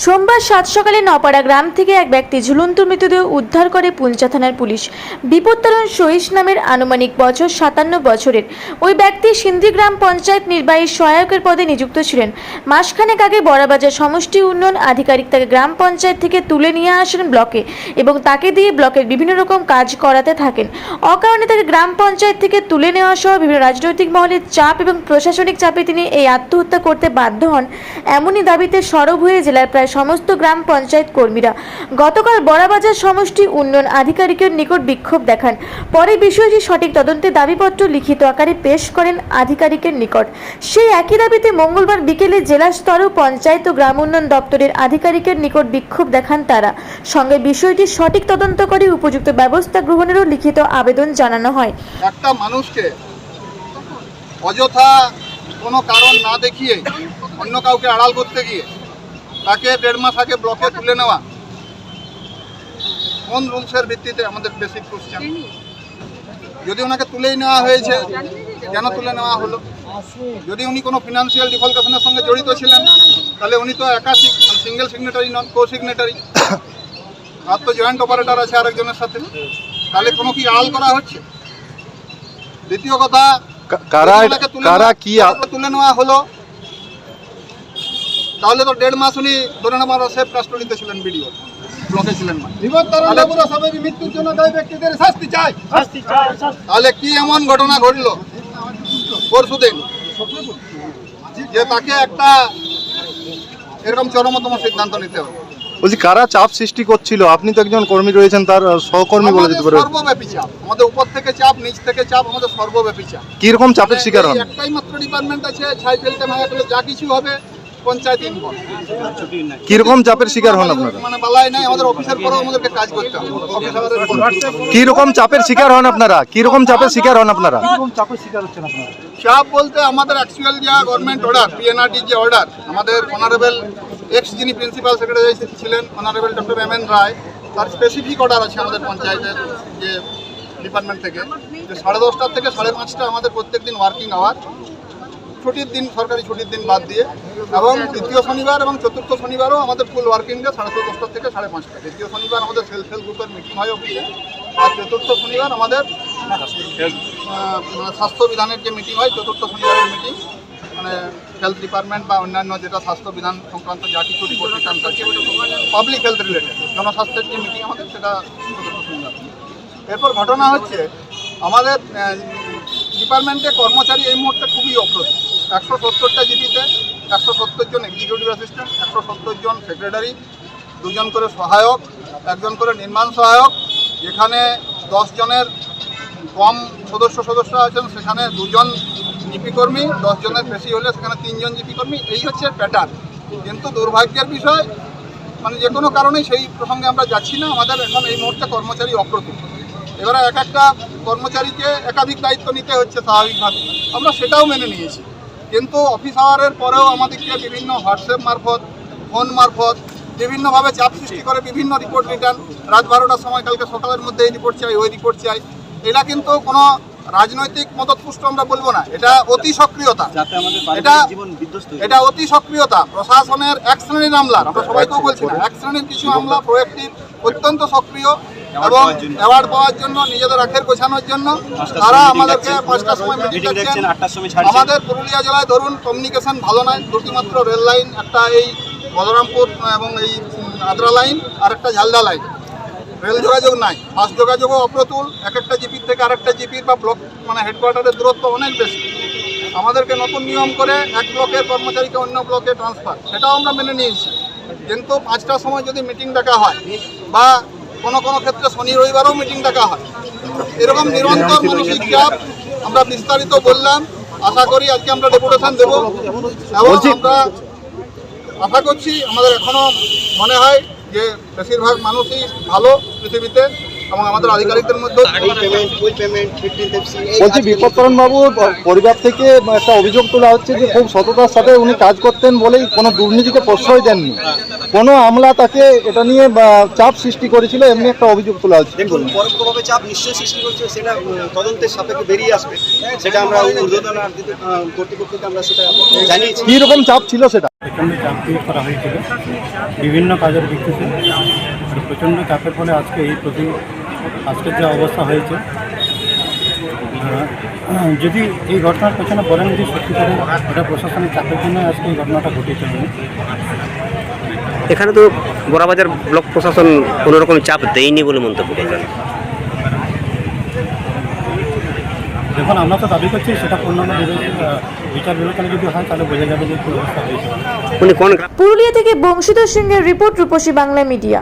সোমবার সাত সকালে নপাড়া গ্রাম থেকে এক ব্যক্তি ঝুলন্ত মৃতদেহ উদ্ধার করে পুঞ্চা থানার পুলিশ। বিপত্তারণ সহিস নামের আনুমানিক বছর সাতান্ন বছরের। ওই ব্যক্তি সিন্ধি গ্রাম পঞ্চায়েত নির্বাহী সহায়কের পদে নিযুক্ত ছিলেন। মাসখানেক আগে বড়াবাজার সমষ্টি উন্নয়ন আধিকারিক তাকে গ্রাম পঞ্চায়েত থেকে তুলে নিয়ে আসেন ব্লকে এবং তাকে দিয়ে ব্লকের বিভিন্ন রকম কাজ করাতে থাকেন। অকারণে তাকে গ্রাম পঞ্চায়েত থেকে তুলে নেওয়া সহ বিভিন্ন রাজনৈতিক মহলের চাপ এবং প্রশাসনিক চাপে তিনি এই আত্মহত্যা করতে বাধ্য হন। এমনই দাবিতে সরব হয়ে জেলার প্রায় সমস্ত গ্রাম পঞ্চায়েত কর্মীরা গতকাল বড়াবাজার সমষ্টি উন্নয়ন আধিকারিকের নিকট বিক্ষোভ দেখান। পরে বিষয়টি সঠিক তদন্তে দাবিপত্র লিখিত আকারে পেশ করেন আধিকারিকের নিকট। সেই একই দাবিতে মঙ্গলবার বিকেলে জেলা স্তর পঞ্চায়েত ও গ্রাম উন্নয়ন দপ্তরের আধিকারিকের নিকট বিক্ষোভ দেখান তারা। সঙ্গে বিষয়টি সঠিক তদন্ত করে উপযুক্ত ব্যবস্থা গ্রহণেরও লিখিত আবেদন জানানো হয়। একটা মানুষকে অযথা কোনো কারণ না দেখিয়ে অন্য কাউকে আড়াল করতে গিয়ে তাকে দেড় মাস আগে ব্লকে তুলে নেওয়া। কোন রুলসের ভিত্তিতে আমাদের বেসিক কোশ্চেন যদি ওনাকে তুলেই নেওয়া হয়েছে কেন তুলে নেওয়া হলো? যদি উনি কোনো ফিনান্সিয়াল ডিফল্টেশনের সঙ্গে জড়িত ছিলেন তাহলে উনি তো একা single signatory non co signatory আর তো জয়েন্ট অপারেটর আছে আরেকজনের সাথে। তাহলে কোনো কি আল করা হচ্ছে? দ্বিতীয় কথা কারা কারা কি তুলে নেওয়া হলো তাহলে তো দেড় মাস উনি ধরে নেওয়ার সেফ কাস্টডিতে ছিলেন ভিডিও ব্লকে ছিলেন তাহলে মৃত্যুর জন্য দায়ী ব্যক্তিদের শাস্তি চাই। তাহলে কি এমন ঘটনা ঘটলো? পরশুদিন। যে তাকে একটা এরকম চরমতম সিদ্ধান্ত নিতে হবে। বলছি কারা চাপ সৃষ্টি করছিল? আপনি তো একজন কর্মী রয়েছেন তার সহকর্মী বলে আমাদের যেতে পারে। সর্বব্যাপী চাপ। আমাদের উপর থেকে চাপ নিচ থেকে চাপ আমাদের সর্বব্যাপী চাপ। কীরকম চাপের শিকার হন? একটাই মাত্র ডিপার্টমেন্ট আছে ছাই ফেলতে ভাঙা যা কিছু হবে। পঞ্চায়েত ইনভলভ। কীরকম চাপের শিকার হন আপনারা? মানে বালাই নাই আমাদের অফিসের পরেও আমাদেরকে কাজ করতে হবে। কীরকম চাপের শিকার হন আপনারা? কীরকম চাপের শিকার হন আপনারা? চাপ বলতে আমাদের অ্যাকচুয়াল যা গভর্নমেন্ট অর্ডার পিএনআরডি যে অর্ডার আমাদের অনারেবল এক্স যিনি প্রিন্সিপাল সেক্রেটারি ছিলেন honourable doctor M N Roy তার স্পেসিফিক অর্ডার আছে আমাদের পঞ্চায়েতের যে ডিপার্টমেন্ট থেকে। যে সাড়ে দশটার থেকে সাড়ে পাঁচটা আমাদের প্রত্যেক দিন ওয়ার্কিং আওয়ার ছুটির দিন সরকারি ছুটির দিন বাদ দিয়ে। এবং দ্বিতীয় শনিবার এবং চতুর্থ শনিবারও আমাদের ফুল ওয়ার্কিং ডে সাড়ে দশটা থেকে সাড়ে পাঁচটা। দ্বিতীয় শনিবার আমাদের সেলফ হেল্প গ্রুপের মিটিং হয় অফিসে আর চতুর্থ শনিবার আমাদের আহ, মানে স্বাস্থ্য বিধানের যে মিটিং হয় চতুর্থ শনিবারের মিটিং মানে হেলথ ডিপার্টমেন্ট বা অন্যান্য যেটা স্বাস্থ্য বিধান সংক্রান্ত যা কিছু রিপোর্ট আছে পাবলিক হেলথ রিলেটেড জনস্বাস্থ্যের যে মিটিং আমাদের সেটা এরপর ঘটনা হচ্ছে আমাদের ডিপার্টমেন্টে কর্মচারী এই মুহূর্তে খুবই অপ্রতুল একশো সত্তরটা জিপিতে একশো সত্তর জন এক্সিকিউটিভ অ্যাসিস্ট্যান্ট একশো সত্তর জন সেক্রেটারি দুজন করে সহায়ক, একজন করে নির্মাণ সহায়ক, যেখানে দশ জনের কম সদস্য সদস্য আছেন, সেখানে দুজন জিপি কর্মী, দশ জনের বেশি হলে সেখানে তিনজন জিপি কর্মী, এই হচ্ছে প্যাটার্ন কিন্তু দুর্ভাগ্যের বিষয় মানে যে কোনো কারণেই সেই প্রসঙ্গে আমরা যাচ্ছি না, আমাদের এখন এই মুহূর্তে কর্মচারী অপ্রতুল। এবারে এক একটা কর্মচারীকে একাধিক দায়িত্ব নিতে হচ্ছে স্বাভাবিকভাবে, আমরা সেটাও মেনে নিয়েছি। কিন্তু অফিস আওয়ারের পরেও আমাদেরকে বিভিন্ন হোয়াটসঅ্যাপ মারফত ফোন মারফত বিভিন্নভাবে চাপ সৃষ্টি করে বিভিন্ন রিপোর্ট রিটার্ন রাত বারোটার সময় কালকে সকালের মধ্যে এই রিপোর্ট চাই ওই রিপোর্ট চাই। এটা কিন্তু কোনো রাজনৈতিক মদতপুষ্ট আমরা বলব না। এটা অতি সক্রিয়তা। এটা এটা অতি সক্রিয়তা। প্রশাসনের এক শ্রেণির আমলার আমরা সবাইকেও বলছি না এক শ্রেণির কিছু আমলা প্রোয়েক্টিভ অত্যন্ত সক্রিয়। এবং অ্যাওয়ার্ড পাওয়ার জন্য নিজেদের আখের গোছানোর জন্য তারা আমাদেরকে। পাঁচটার সময় মিটিং ডাকছেন আমাদের পুরুলিয়া জেলায় ধরুন কমিউনিকেশন ভালো নয় দুটি মাত্র রেল লাইন একটা এই বলরামপুর এবং এই আদ্রা লাইন আর একটা ঝালদা লাইন রেল যোগাযোগ নাই। বাস যোগাযোগও অপ্রতুল। এক একটা জিপির থেকে আরেকটা জিপির বা ব্লক মানে হেডকোয়ার্টারের দূরত্ব অনেক বেশি। আমাদেরকে নতুন নিয়ম করে এক ব্লকের কর্মচারীকে অন্য ব্লকে ট্রান্সফার সেটাও আমরা মেনে নিয়েছি। কিন্তু পাঁচটার সময় যদি মিটিং ডাকা হয় বা কোনো কোনো ক্ষেত্রে শনি রবিবারও মিটিং ডাকা হয়। এরকম নিরন্তর মানসিক চাপ আমরা বিস্তারিত বললাম। আশা করি আজকে আমরা ডেপুটেশন দেবো। এবং আমরা আশা করছি আমাদের এখনও মনে হয় যে বেশিরভাগ মানুষই ভালো পৃথিবীতে। এবং আমাদের আধিকারিকদের মধ্যে বলছি বিপত্তরণ পরিবার থেকে একটা অভিযোগ তোলা হচ্ছে যে খুব সততার সাথে উনি কাজ করতেন বলেই কোনো দুর্নীতিকে প্রশ্রয় দেননি। কোনো আমলা তাকে এটা নিয়ে বা, চাপ সৃষ্টি করেছিল এমনি একটা অভিযোগ তোলা হচ্ছে। দেখুন পরোক্ষভাবে চাপ নিশ্চয়ই সৃষ্টি করছে সেটা তদন্তের সাপেক্ষে বেরিয়ে আসবে। সেটা আমরা ঊর্ধ্বতন কর্তৃপক্ষকে আমরা সেটা জানিয়েছি। কী রকম চাপ ছিল সেটা? প্রচণ্ড চাপ করা হয়েছিল। বিভিন্ন কাজের ভিত্তিতে। প্রচণ্ড চাপের ফলে আজকে এই প্রতি আজকের যে অবস্থা হয়েছে যদি এই ঘটনার পেছনে বলেন যে সত্যিকারে এটা প্রশাসনের চাপের জন্য আজকে এই ঘটনাটা ঘটেছে এখানে তো বড়াবাজার ব্লক প্রশাসন কোনো রকম চাপ দেয়নি বলে মন্তব্য করলেন দেখুন আমরা তো দাবি করছি সেটা পূর্ণাঙ্গ বিচার বিবেচনা যদি হয় তাহলে বোঝা যাবে যে পুরুলিয়া থেকে বংশীধর সিংহের রিপোর্ট রূপসী বাংলা মিডিয়া।